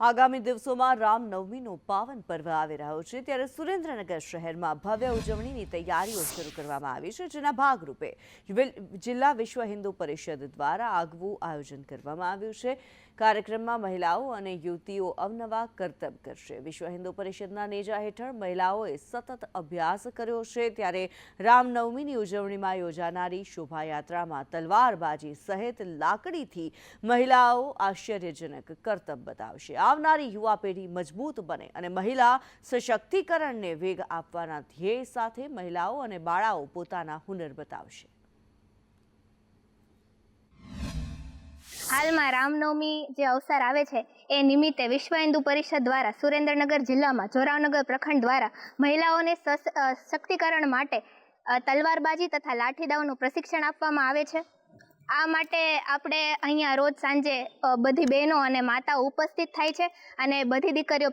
આગામી દિવસોમાં રામનવમીનો પાવન પર્વ આવી રહ્યો છે. ત્યારે સુરેન્દ્રનગર શહેરમાં ભવ્ય ઉજવણીની તૈયારીઓ શરૂ કરવામાં આવી છે, જેના ભાગરૂપે જિલ્લા વિશ્વ હિન્દુ પરિષદ દ્વારા આગવું આયોજન કરવામાં આવ્યું છે. કાર્યક્રમમાં મહિલાઓ અને યુવતીઓ અવનવા કરતબ કરશે. વિશ્વ હિન્દુ પરિષદના નેજા હેઠળ મહિલાઓએ સતત અભ્યાસ કર્યો છે. ત્યારે રામનવમીની ઉજવણીમાં યોજાનારી શોભાયાત્રામાં તલવારબાજી સહિત લાકડીથી મહિલાઓ આશ્ચર્યજનક કરતબ બતાવશે. આવનારી યુવા પેઢી મજબૂત બને અને મહિલા સશક્તિકરણને વેગ આપવાના ધ્યેય સાથે મહિલાઓ અને બાળાઓ પોતાના હુનર બતાવશે. હાલમાં રામનવમી જે અવસર આવે છે, એ નિમિત્તે વિશ્વ હિન્દુ પરિષદ દ્વારા સુરેન્દ્રનગર જિલ્લામાં જોરાવનગર પ્રખંડ દ્વારા મહિલાઓને સશક્તિકરણ માટે તલવારબાજી તથા લાઠીદાવનું પ્રશિક્ષણ આપવામાં આવે છે. આ માટે આપણે અહીંયા રોજ સાંજે બધી બહેનો અને માતાઓ ઉપસ્થિત થાય છે અને બધી દીકરીઓ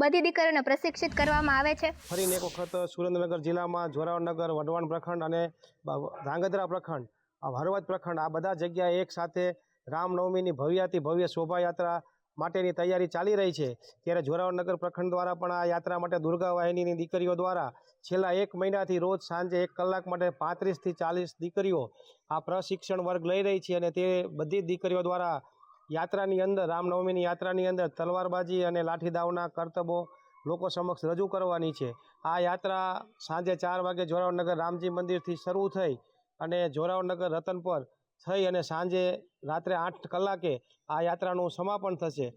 બધી દીકરીઓને પ્રશિક્ષિત કરવામાં આવે છે. ફરીને એક વખત સુરેન્દ્રનગર જિલ્લામાં જોરાવનગર વઢવાણ પ્રખંડ અને ધ્રાંગધ્રા પ્રખંડ હરવદ પ્રખંડ, આ બધા જગ્યાએ એક સાથે રામનવમીની ભવ્યાતિ ભવ્ય શોભાયાત્રા માટેની તૈયારી ચાલી રહી છે. ત્યારે જોરાવનગર પ્રખંડ દ્વારા પણ આ યાત્રા માટે દુર્ગા વાહિનીની દીકરીઓ દ્વારા છેલ્લા એક મહિનાથી રોજ સાંજે એક કલાક માટે પાંત્રીસથી ચાલીસ દીકરીઓ આ પ્રશિક્ષણ વર્ગ લઈ રહી છે અને તે બધી દીકરીઓ દ્વારા યાત્રાની અંદર, રામનવમીની યાત્રાની અંદર તલવારબાજી અને લાઠીદાવના કરતબો લોકો સમક્ષ રજૂ કરવાની છે. આ યાત્રા સાંજે ચાર વાગે જોરાવનગર રામજી મંદિરથી શરૂ થઈ અને જોરાવનગર રતનપર થઈ અને સાંજે રાત્રે આઠ કલાકે આ યાત્રાનું સમાપન થશે.